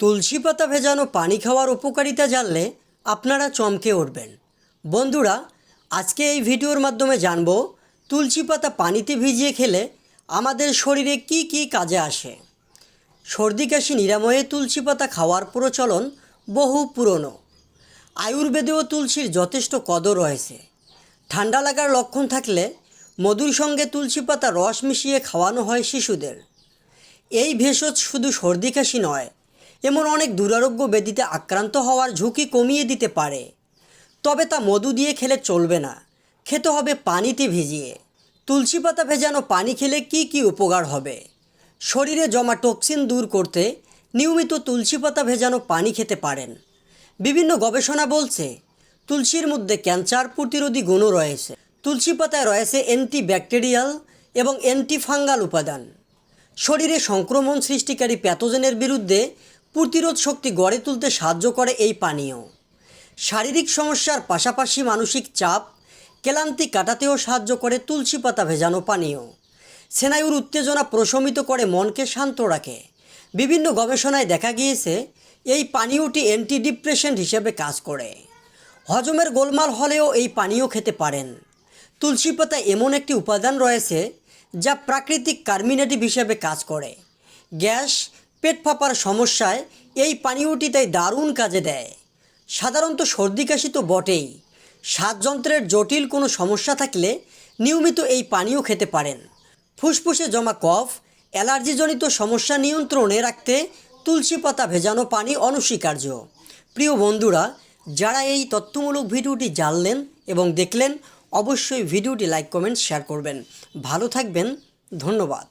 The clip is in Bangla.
তুলসী পাতা ভেজানো পানি খাওয়ার উপকারিতা জানলে আপনারা চমকে উঠবেন। বন্ধুরা, আজকে এই ভিডিওর মাধ্যমে জানব, তুলসী পাতা পানিতে ভিজিয়ে খেলে আমাদের শরীরে কি কি কাজে আসে। সর্দি, কাশি, নিরাময়ে তুলসী পাতা খাওয়ার প্রচলন বহু পুরনো। আয়ুর্বেদেও তুলসীর যথেষ্ট কদর রয়েছে। ঠান্ডা লাগার লক্ষণ থাকলে মধুর সঙ্গে তুলসী পাতা রস মিশিয়ে খাওয়ানো হয় শিশুদের। এই ভেষজ শুধু সর্দি, কাশি নয় এমন অনেক দুরারোগ্য ব্যাধিতে আক্রান্ত হওয়ার ঝুঁকি কমিয়ে দিতে পারে। তবে তা মধু দিয়ে খেলে চলবে না। খেতে হবে পানিতে ভিজিয়ে। তুলসী পাতা ভেজানো পানি খেলে কি কি উপকার হবে? শরীরে জমা টক্সিন দূর করতে নিয়মিত তুলসী পাতা ভেজানো পানি খেতে পারেন। বিভিন্ন গবেষণা বলছে, তুলসীর মধ্যে ক্যান্সার প্রতিরোধী গুণও রয়েছে। তুলসী পাতায় রয়েছে অ্যান্টিব্যাকটেরিয়াল এবং অ্যান্টিফাঙ্গাল উপাদান। শরীরে সংক্রমণ সৃষ্টিকারী প্যাথোজেনের বিরুদ্ধে প্রতিরোধ শক্তি গড়ে তুলতে সাহায্য করে এই পানীয়। শারীরিক সমস্যার পাশাপাশি মানসিক চাপ, ক্লান্তি কাটাতেও সাহায্য করে তুলসী পাতা ভেজানো পানীয়। স্নায়ুর উত্তেজনা প্রশমিত করে মনকে শান্ত রাখে। বিভিন্ন গবেষণায় দেখা গিয়েছে, এই পানীয়টি অ্যান্টি ডিপ্রেশন হিসেবে কাজ করে। হজমের গোলমাল হলেও এই পানীয় খেতে পারেন। তুলসী পাতা এমন একটি উপাদান রয়েছে, যা প্রাকৃতিক কার্মিনেটিভ হিসেবে কাজ করে। গ্যাস পেট ফাঁপার সমস্যায় এই পানীয়টি তাই দারুণ কাজে দেয়। সাধারণত সর্দি কাশি তো বটেই। শ্বাসযন্ত্রের জটিল কোনো সমস্যা থাকলে নিয়মিত এই পানীয় খেতে পারেন। ফুসফুসে জমা কফ, অ্যালার্জিজনিত সমস্যা নিয়ন্ত্রণে রাখতে তুলসী পাতা ভেজানো পানি অনস্বীকার্য। প্রিয় বন্ধুরা, যারা এই তথ্যমূলক ভিডিওটি জানলেন এবং দেখলেন, অবশ্যই ভিডিওটি লাইক, কমেন্ট, শেয়ার করবেন। ভালো থাকবেন, ধন্যবাদ।